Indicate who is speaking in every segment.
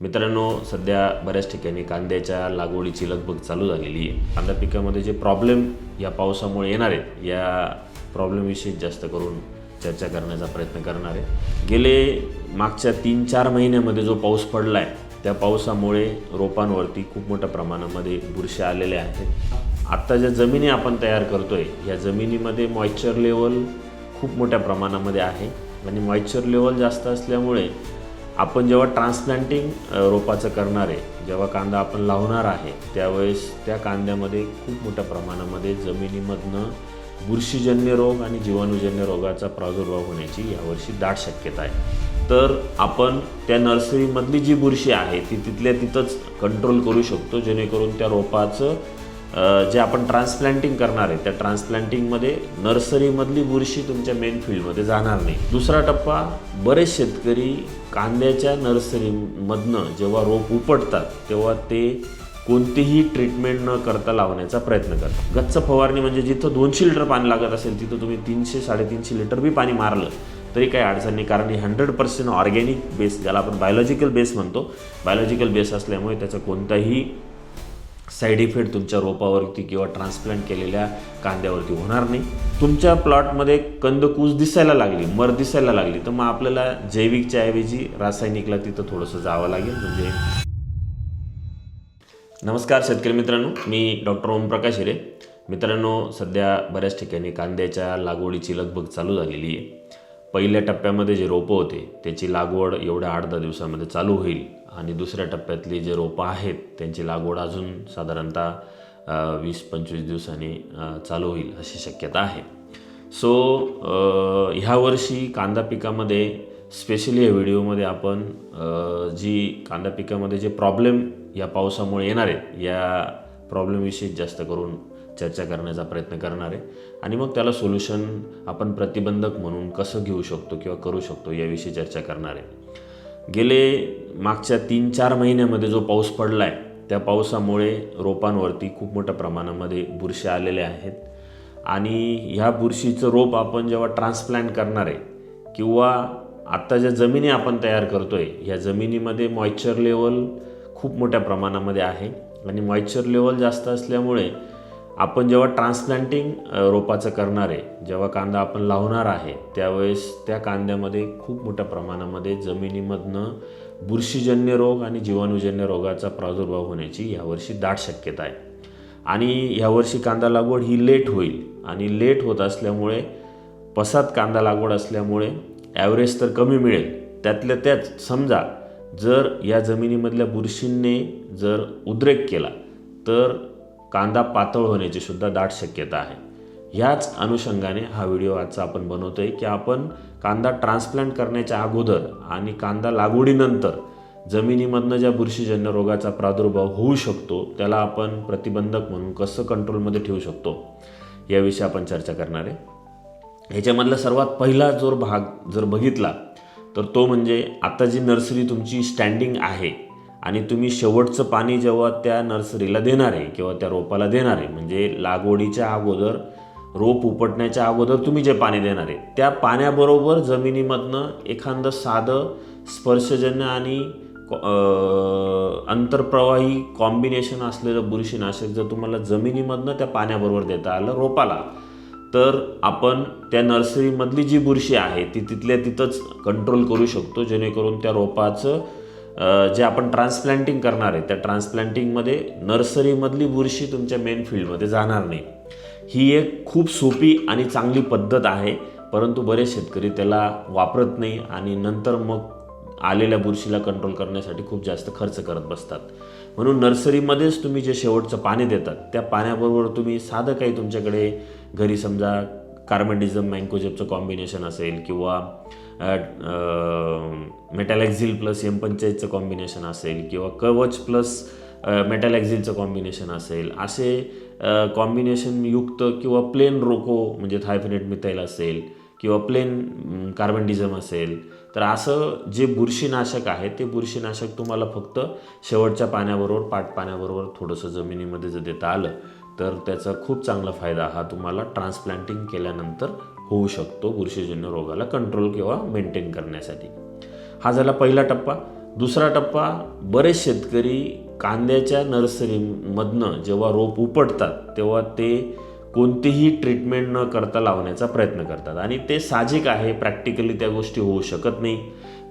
Speaker 1: मित्रांनो सध्या बऱ्याच ठिकाणी कांद्याच्या लागवडीची लगबग चालू झालेली आहे. कांदा पिकामध्ये जे प्रॉब्लेम या पावसामुळे येणार आहेत या प्रॉब्लेमविषयी जास्त करून चर्चा करण्याचा प्रयत्न करणार आहे. गेले मागच्या तीन चार महिन्यामध्ये जो पाऊस पडला आहे त्या पावसामुळे रोपांवरती खूप मोठ्या प्रमाणामध्ये बुरशी आलेल्या आहेत. आत्ता ज्या जमिनी आपण तयार करतोय या जमिनीमध्ये मॉइश्चर लेवल खूप मोठ्या प्रमाणामध्ये आहे. आणि मॉइश्चर लेवल जास्त असल्यामुळे आपण जेव्हा ट्रान्सप्लांटिंग रोपाचं करणार आहे जेव्हा कांदा आपण लावणार आहे त्यावेळेस त्या कांद्यामध्ये खूप मोठ्या प्रमाणामध्ये जमिनीमधनं बुरशीजन्य रोग आणि जीवाणूजन्य रोगाचा प्रादुर्भाव होण्याची यावर्षी दाट शक्यता आहे. तर आपण त्या नर्सरीमधली जी बुरशी आहे ती तिथल्या तिथंच कंट्रोल करू शकतो जेणेकरून त्या रोपाचं जे आपण ट्रान्सप्लांटिंग करणार आहे त्या ट्रान्सप्लांटिंगमध्ये नर्सरीमधली बुरशी तुमच्या मेन फील्डमध्ये जाणार नाही. दुसरा टप्पा बरेच शेतकरी कांद्याच्या नर्सरीमधनं जेव्हा रोप उपटतात तेव्हा ते कोणतीही ट्रीटमेंट न करता लावण्याचा प्रयत्न करतात. गच्च फवारणी म्हणजे जिथं दोनशे लिटर पाणी लागत असेल तिथं तुम्ही तीनशे साडेतीनशे लिटर बी पाणी मारलं तरी काही अडचण नाही. कारण हे हंड्रेड पर्सेंट ऑर्गॅनिक बेस ज्याला आपण बायोलॉजिकल बेस म्हणतो बायोलॉजिकल बेस असल्यामुळे त्याचा कोणताही साईड इफेक्ट तुमच्या रोपावरती किंवा ट्रान्सप्लांट केलेल्या कांद्यावरती होणार नाही. तुमच्या प्लॉटमध्ये कंदकूस दिसायला लागली मर दिसायला लागली तर मग आपल्याला जैविकच्या ऐवजी रासायनिकला तिथं थोडंसं जावं लागेल. म्हणजे नमस्कार शेतकरी मित्रांनो मी डॉक्टर ओमप्रकाश हिरे. मित्रांनो सध्या बऱ्याच ठिकाणी कांद्याच्या लागवडीची लगबग चालू झालेली आहे. पहिल्या टप्प्यामध्ये जे रोपं होते त्याची लागवड एवढ्या आठ दहा दिवसामध्ये चालू होईल. आणि दुसऱ्या टप्प्यातली जे रोपं आहेत त्यांची लागवड अजून साधारणतः वीस पंचवीस दिवसांनी चालू होईल अशी शक्यता आहे. सो ह्या वर्षी कांदा पिकामध्ये स्पेशली या व्हिडिओमध्ये आपण जी कांदा पिकामध्ये जे प्रॉब्लेम या पावसामुळे येणार आहेत या प्रॉब्लेमविषयी जास्त करून चर्चा करण्याचा प्रयत्न करणार आहे. आणि मग त्याला सोल्युशन आपण प्रतिबंधक म्हणून कसं घेऊ शकतो किंवा करू शकतो याविषयी चर्चा करणार आहे. गेले मागच्या तीन चार महिन्यामध्ये जो पाऊस पडला आहे त्या पावसामुळे रोपांवरती खूप मोठ्या प्रमाणामध्ये बुरशी आलेल्या आहेत. आणि ह्या बुरशीचं रोप आपण जेव्हा ट्रान्सप्लांट करणार आहे किंवा आत्ता ज्या जमिनी आपण तयार करतो आहे ह्या जमिनीमध्ये मॉइश्चर लेवल खूप मोठ्या प्रमाणामध्ये आहे. आणि मॉइश्चर लेवल जास्त असल्यामुळे आपण जेव्हा ट्रान्सप्लांटिंग रोपाचं करणार आहे जेव्हा कांदा आपण लावणार आहे त्यावेळेस त्या कांद्यामध्ये खूप मोठ्या प्रमाणामध्ये जमिनीमधनं बुरशीजन्य रोग आणि जीवाणूजन्य रोगाचा प्रादुर्भाव होण्याची यावर्षी दाट शक्यता आहे. आणि यावर्षी कांदा लागवड ही लेट होईल आणि लेट होत असल्यामुळे पसात कांदा लागवड असल्यामुळे ॲव्हरेज तर कमी मिळेल. त्यातल्या त्यात समजा जर या जमिनीमधल्या बुरशींनी जर उद्रेक केला तर कांदा पातळ होण्याची सुद्धा दाट शक्यता आहे. ह्याच अनुषंगाने हा व्हिडिओ आजचा आपण बनवतो आहे की आपण कांदा ट्रान्सप्लांट करण्याच्या अगोदर आणि कांदा लागवडीनंतर जमिनीमधनं ज्या बुरशीजन्य रोगाचा प्रादुर्भाव होऊ शकतो त्याला आपण प्रतिबंधक म्हणून कसं कंट्रोलमध्ये ठेवू शकतो याविषयी आपण चर्चा करणार आहे. ह्याच्यामधला सर्वात पहिला जो भाग जर बघितला तर तो म्हणजे आता जी नर्सरी तुमची स्टँडिंग आहे आणि तुम्ही शेवटचं पाणी जेव्हा त्या नर्सरीला देणार आहे किंवा त्या रोपाला देणार आहे म्हणजे लागवडीच्या अगोदर रोप उपटण्याच्या अगोदर तुम्ही जे पाणी देणार आहे त्या पाण्याबरोबर जमिनीमधनं एखादं साधं स्पर्शजन्य आणि अ, आंतरप्रवाही कॉम्बिनेशन असलेलं बुरशीनाशक जर तुम्हाला जमिनीमधनं त्या पाण्याबरोबर देता आलं रोपाला तर आपण त्या नर्सरीमधली जी बुरशी आहे ती तिथल्या तिथंच कंट्रोल करू शकतो जेणेकरून त्या रोपाचं जे आपण ट्रान्सप्लांटिंग करणार आहे त्या ट्रान्सप्लांटिंगमध्ये नर्सरीमधली बुरशी तुमच्या मेन फील्डमध्ये जाणार नाही. ही एक खूप सोपी आणि चांगली पद्धत आहे परंतु बरेच शेतकरी त्याला वापरत नाही आणि नंतर मग आलेल्या बुरशीला कंट्रोल करण्यासाठी खूप जास्त खर्च करत बसतात. म्हणून नर्सरीमध्येच तुम्ही जे शेवटचं पाणी देतात त्या पाण्याबरोबर तुम्ही साधं काही तुमच्याकडे घरी समजा कार्बेंडिझम मँकोजेपचं कॉम्बिनेशन असेल किंवा मेटॅलॅक्झिल प्लस एम पंचायतचं कॉम्बिनेशन असेल किंवा कवच प्लस मेटॅलॅक्झिलचं कॉम्बिनेशन असेल असे कॉम्बिनेशन युक्त किंवा प्लेन रोको म्हणजे थायफिनेट मिथाईल असेल किंवा प्लेन कार्बनडिझम असेल तर असं जे बुरशीनाशक आहे ते बुरशीनाशक तुम्हाला फक्त शेवटच्या पाण्याबरोबर पाट पाण्याबरोबर थोडंसं जमिनीमध्ये जर देता आलं तर त्याचा खूप चांगला फायदा हा तुम्हाला ट्रान्सप्लांटिंग केल्यानंतर होऊ शकतो बुरशीजन्य रोगाला कंट्रोल किंवा मेंटेन करण्यासाठी. हा झाला पहिला टप्पा. दुसरा टप्पा बरेच शेतकरी कांद्याच्या नर्सरीमधनं जेव्हा रोप उपटतात तेव्हा ते कोणतीही ट्रीटमेंट न करता लावण्याचा प्रयत्न करतात. आणि ते साहजिक आहे प्रॅक्टिकली त्या गोष्टी होऊ शकत नाही.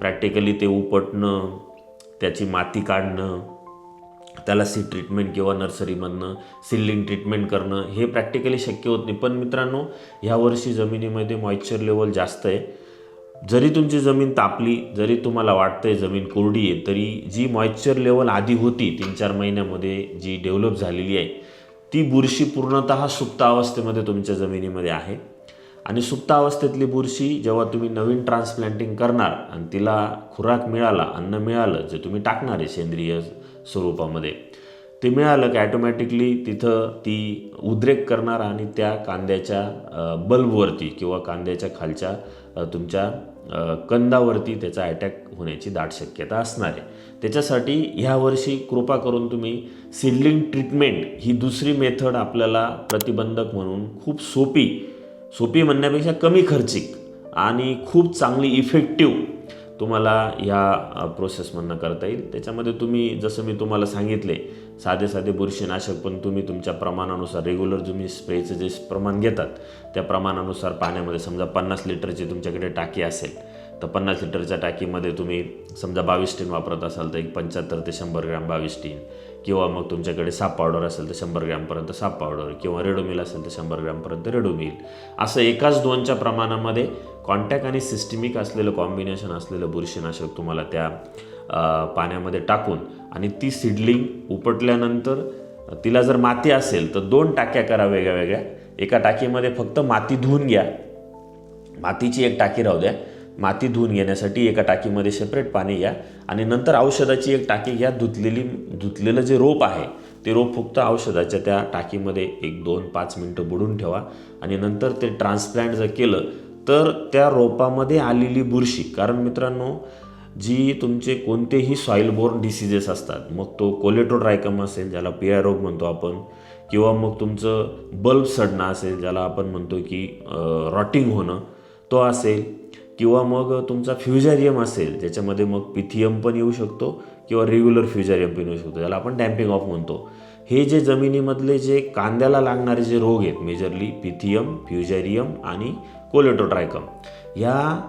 Speaker 1: प्रॅक्टिकली ते उपटणं त्याची माती काढणं त्याला सी ट्रीटमेंट किंवा नर्सरीमधनं सिल्लिंग ट्रीटमेंट करणं हे प्रॅक्टिकली शक्य होत नाही. पण मित्रांनो ह्या वर्षी जमिनीमध्ये मॉइश्चर लेवल जास्त आहे. जरी तुमची जमीन तापली जरी तुम्हाला वाटतंय जमीन कोरडी आहे तरी जी मॉइश्चर लेवल आधी होती तीन चार महिन्यामध्ये जी डेव्हलप झालेली आहे ती बुरशी पूर्णतः सुप्त अवस्थेमध्ये तुमच्या जमिनीमध्ये आहे. आणि सुप्त अवस्थेतली बुरशी जेव्हा तुम्ही नवीन ट्रान्सप्लांटिंग करणार आणि तिला खुराक मिळाला अन्न मिळालं जे तुम्ही टाकणार आहे सेंद्रिय स्वरूपामध्ये. ते मिळालं की ॲटोमॅटिकली तिथं ती उद्रेक करणार आणि त्या कांद्याच्या बल्बवरती किंवा कांद्याच्या खालच्या तुमच्या कंदावरती त्याचा अटॅक होण्याची दाट शक्यता असणार आहे. त्याच्यासाठी ह्यावर्षी कृपा करून तुम्ही सिडलिंग ट्रीटमेंट ही दुसरी मेथड आपल्याला प्रतिबंधक म्हणून खूप सोपी सोपी म्हणण्यापेक्षा कमी खर्चिक आणि खूप चांगली इफेक्टिव्ह तुम्हाला ह्या प्रोसेसमधनं करता येईल. त्याच्यामध्ये तुम्ही जसं मी तुम्हाला सांगितले साधे साधे बुरशीनाशक पण तुम्ही तुमच्या प्रमाणानुसार रेग्युलर तुम्ही स्प्रेचं जे प्रमाण घेतात त्या प्रमाणानुसार पाण्यामध्ये समजा पन्नास लिटरची तुमच्याकडे टाकी असेल तर पन्नास लिटरच्या टाकीमध्ये तुम्ही समजा बावीस टीन वापरत असाल तर एक पंच्याहत्तर ते शंभर ग्रॅम बावीस टीन. किंवा मग तुमच्याकडे साप पावडर असेल तर शंभर ग्रॅमपर्यंत साप पावडर. किंवा रेडोमिल असेल तर शंभर ग्रॅमपर्यंत रेडोमिल असं एकाच दोनच्या प्रमाणामध्ये कॉन्टॅक्ट आणि सिस्टमिक असलेलं कॉम्बिनेशन असलेलं बुरशीनाशक तुम्हाला त्या पाण्यामध्ये टाकून आणि ती सिडलिंग उपटल्यानंतर तिला जर माती असेल तर दोन टाक्या करा वेगळ्या वेगळ्या. एका टाकीमध्ये फक्त माती धुवून घ्या. मातीची एक टाकी राहू द्या. माती धुवून घेण्यासाठी एका टाकीमध्ये सेपरेट पाणी घ्या आणि नंतर औषधाची एक टाकी घ्या. धुतलेली धुतलेलं जे रोप आहे ते रोप फक्त औषधाच्या त्या टाकीमध्ये एक दोन पाच मिनटं बुडून ठेवा आणि नंतर ते ट्रान्सप्लांट जर केलं तर त्या रोपामध्ये आलेली बुरशी कारण मित्रांनो जी तुमचे कोणतेही सॉईल बोर्न डिसिजेस असतात मग तो कोलेटोड्रायकम असेल ज्याला पिया रोग म्हणतो आपण किंवा मग तुमचं बल्ब सडणं असेल ज्याला आपण म्हणतो की रॉटिंग होणं तो असेल. किंवा मग तुमचा फ्युजॅरियम असेल ज्याच्यामध्ये मग पिथियम पण येऊ शकतो किंवा रेग्युलर फ्युजॅरियम पण येऊ शकतो ज्याला आपण डॅम्पिंग ऑफ म्हणतो. हे जे जमिनीमधले जे कांद्याला लागणारे जे रोग आहेत मेजरली पिथियम फ्युजॅरियम आणि कोलेटोट्रायकम ह्या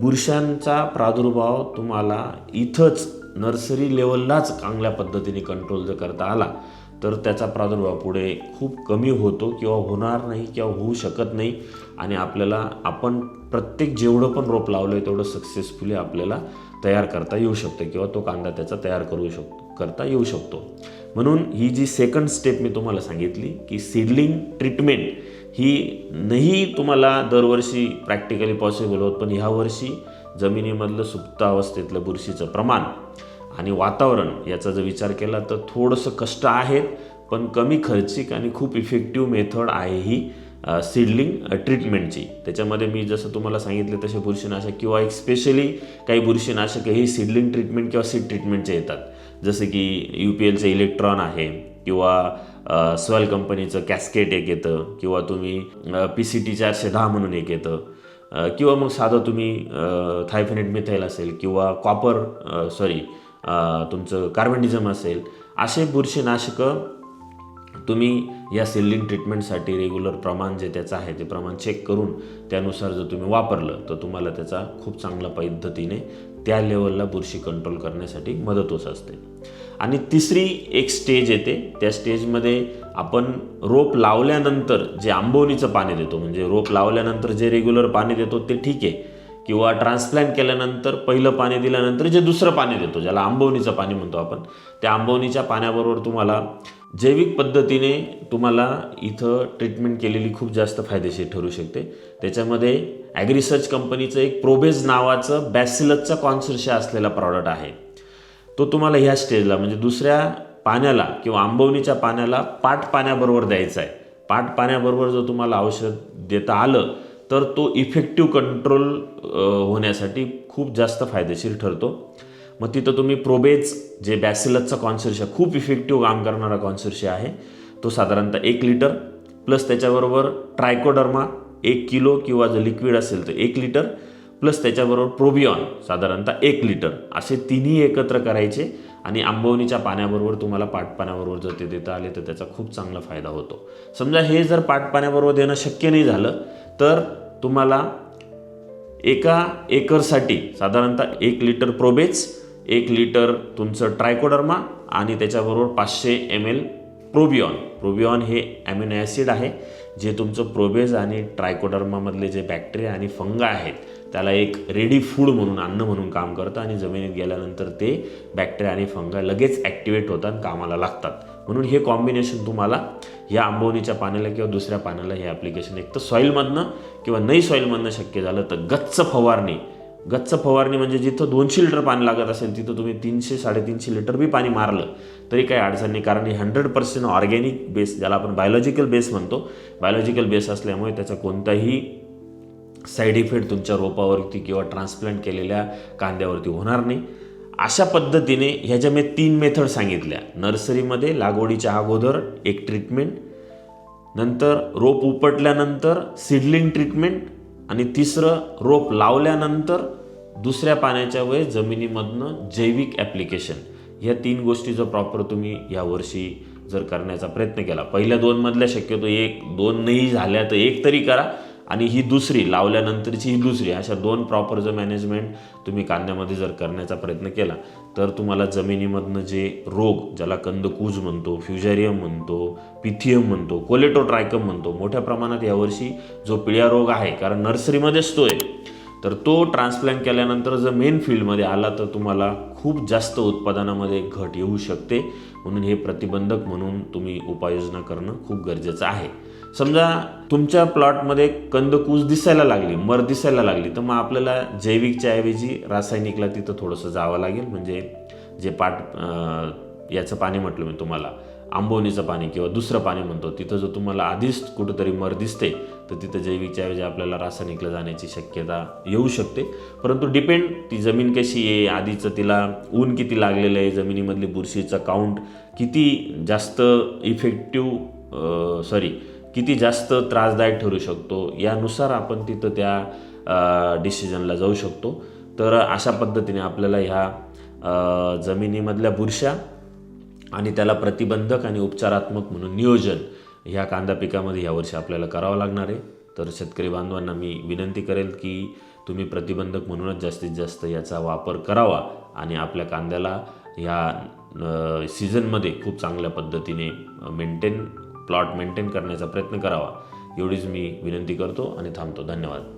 Speaker 1: बुरशांचा प्रादुर्भाव तुम्हाला इथंच नर्सरी लेवललाच चांगल्या पद्धतीने कंट्रोल जर करता आला तर त्याचा प्रादुर्भाव पुढे खूप कमी होतो किंवा होणार नाही किंवा होऊ शकत नाही. आणि आपल्याला आपण प्रत्येक जेवढं पण रोप लावलं आहे तेवढं सक्सेसफुली आपल्याला तयार करता येऊ शकतं किंवा तो कांदा त्याचा तयार करू शकतो करता येऊ शकतो. म्हणून ही जी सेकंड स्टेप मी तुम्हाला सांगितली की सीडलिंग ट्रीटमेंट ही नाही तुम्हाला दरवर्षी प्रॅक्टिकली पॉसिबल होत पण ह्या वर्षी जमिनीमधलं सुप्त अवस्थेतलं बुरशीचं प्रमाण आणि वातावरण याचा जर विचार केला तर थोडंसं कष्ट आहेत पण कमी खर्चिक आणि खूप इफेक्टिव्ह मेथड आहे ही सीडलिंग ट्रीटमेंटची त्याच्यामध्ये मी जसं तुम्हाला सांगितले तसे बुरशीनाशक किंवा एक स्पेशली काही बुरशीनाशक ही सीडलिंग ट्रीटमेंट किंवा सीड ट्रीटमेंटचे येतात. जसं की यू पी एलचं इलेक्ट्रॉन आहे किंवा स्वेल कंपनीचं कॅस्केट एक येतं किंवा तुम्ही पी सी टी चारशे दहा म्हणून एक येतं. किंवा मग साधं तुम्ही थायफेनेट मिथाईल असेल किंवा कॉपर सॉरी तुमचं कार्बनडिझम असेल असे बुरशीनाशकं तुम्ही या सेलिंग ट्रीटमेंटसाठी रेग्युलर प्रमाण जे त्याचं आहे ते प्रमाण चेक करून त्यानुसार जर तुम्ही वापरलं तर तुम्हाला त्याचा खूप चांगल्या पद्धतीने त्या लेवलला बुरशी कंट्रोल करण्यासाठी मदत होत असते. आणि तिसरी एक स्टेज येते त्या स्टेजमध्ये आपण रोप लावल्यानंतर जे आंबवणीचं पाणी देतो म्हणजे रोप लावल्यानंतर जे रेग्युलर पाणी देतो ते ठीक आहे. किंवा ट्रान्सप्लांट केल्यानंतर पहिलं पाणी दिल्यानंतर जे दुसरं पाणी देतो ज्याला आंबवणीचं पाणी म्हणतो आपण त्या आंबवणीच्या पाण्याबरोबर तुम्हाला जैविक पद्धतीने तुम्हाला इथं ट्रीटमेंट केलेली खूप जास्त फायदेशीर ठरू शकते. त्याच्यामध्ये ॲग्रिसर्च कंपनीचं एक प्रोबेज नावाचं बॅसिलसचा कॉन्सर्शिया असलेला प्रॉडक्ट आहे. तो तुम्हाला ह्या स्टेजला म्हणजे दुसऱ्या पाण्याला किंवा आंबवणीच्या पाण्याला पाट पाण्याबरोबर द्यायचा आहे. पाट पाण्याबरोबर जर तुम्हाला औषध देता आलं तर तो इफेक्टिव्ह कंट्रोल होण्यासाठी खूप जास्त फायदेशीर ठरतो. मग तिथं तुम्ही प्रोबेज जे बॅसिलसचा आहे खूप इफेक्टिव्ह काम करणारा कॉन्सर्श आहे. तो साधारणतः एक लिटर प्लस त्याच्याबरोबर ट्रायकोडर्मा एक किलो किंवा जर लिक्विड असेल तर एक लिटर प्लस त्याच्याबरोबर प्रोबियॉन साधारणतः एक लिटर असे तिन्ही एकत्र करायचे आणि आंबवणीच्या पाण्याबरोबर तुम्हाला पाटपाण्याबरोबर जर ते देता आले तर त्याचा खूप चांगला फायदा होतो. समजा हे जर पाटपाण्याबरोबर देणं शक्य नाही झालं तर तुम्हाला एका एकरसाठी साधारणतः एक लिटर प्रोबेज एक लिटर तुमचं ट्रायकोडर्मा आणि त्याच्याबरोबर पाचशे एम एल प्रोबियॉन प्रोबियॉन हे ॲमिनो ॲसिड आहे जे तुमचं प्रोबेज आणि ट्रायकोडर्मामधले जे बॅक्टेरिया आणि फंगा आहेत त्याला एक रेडी फूड म्हणून अन्न म्हणून काम करतं आणि जमिनीत गेल्यानंतर ते बॅक्टेरिया आणि फंगा लगेच ॲक्टिवेट होतात आणि कामाला लागतात. म्हणून हे कॉम्बिनेशन तुम्हाला या आंबवणीच्या पाण्याला किंवा दुसऱ्या पाण्याला हे ॲप्लिकेशन एक तर सॉईलमधनं किंवा नाही सॉईलमधनं शक्य झालं तर गच्च फवारणी. गच्च फवारणी म्हणजे जिथं दोनशे लिटर पाणी लागत असेल तिथं तुम्ही तीनशे साडेतीनशे लिटर बी पाणी मारलं तरी काही अडचण नाही. कारण हे हंड्रेड पर्सेंट ऑर्गॅनिक बेस ज्याला आपण बायोलॉजिकल बेस म्हणतो. बायोलॉजिकल बेस असल्यामुळे त्याचा कोणताही साईड इफेक्ट तुमच्या रोपावरती किंवा ट्रान्सप्लांट केलेल्या कांद्यावरती होणार नाही. अशा पद्धतीने ह्याच्या मी तीन मेथड सांगितल्या. नर्सरीमध्ये लागवडीच्या अगोदर एक ट्रीटमेंट नंतर रोप उपटल्यानंतर सिडलिंग ट्रीटमेंट आणि तिसरं रोप लावल्यानंतर दुसऱ्या पाण्याच्या वेळेस जमिनीमधनं जैविक ॲप्लिकेशन ह्या तीन गोष्टी जर प्रॉपर तुम्ही यावर्षी जर करण्याचा प्रयत्न केला. पहिल्या दोनमधल्या शक्यतो एक दोन नाही झाल्या तर एक तरी करा. आणि ही दुसरी लावल्यानंतरची ही दुसरी अशा दोन प्रॉपर जर मॅनेजमेंट तुम्ही कांद्यामध्ये जर करण्याचा प्रयत्न केला तर तुम्हाला जमिनीमधनं जे रोग ज्याला कंदकूज म्हणतो फ्युजेरियम म्हणतो पिथियम म्हणतो कोलेटोट्रायकम म्हणतो मोठ्या प्रमाणात यावर्षी जो पिळ्या रोग आहे कारण नर्सरीमध्येच तो आहे तर तो ट्रान्सप्लांट केल्यानंतर जर मेन फील्डमध्ये आला तर तुम्हाला खूप जास्त उत्पादनामध्ये घट येऊ शकते. म्हणून हे प्रतिबंधक म्हणून तुम्ही उपाययोजना करणं खूप गरजेचं आहे. समजा तुमच्या प्लॉटमध्ये कंदकूस दिसायला लागली मर दिसायला लागली तर मग आपल्याला जैविकच्या ऐवजी रासायनिकला तिथं थोडंसं जावं लागेल. म्हणजे जे पाट याचं पाणी म्हटलं मी तुम्हाला आंबोनीचं पाणी किंवा दुसरं पाणी म्हणतो तिथं जर तुम्हाला आधीच कुठंतरी मर दिसते तर तिथं जैविकच्या ऐवजी आपल्याला रासायनिकला जाण्याची शक्यता येऊ शकते. परंतु डिपेंड ती जमीन कशी आहे आधीचं तिला ऊन किती लागलेलं आहे जमिनीमधली बुरशीचा काउंट किती जास्त इफेक्टिव्ह सॉरी किती जास्त त्रासदायक ठरू शकतो यानुसार आपण तिथं त्या डिसिजनला जाऊ शकतो. तर अशा पद्धतीने आपल्याला ह्या जमिनीमधल्या बुरशा आणि त्याला प्रतिबंधक आणि उपचारात्मक म्हणून नियोजन ह्या कांदा पिकामध्ये यावर्षी आपल्याला करावं लागणार आहे. तर शेतकरी बांधवांना मी विनंती करेल की तुम्ही प्रतिबंधक म्हणूनच जास्तीत जास्त याचा वापर करावा आणि आपल्या कांद्याला ह्या सीझनमध्ये खूप चांगल्या पद्धतीने मेंटेन प्लॉट मेंटेन करण्याचा प्रयत्न करावा. एवढीच मी विनंती करतो आणि थांबतो. धन्यवाद.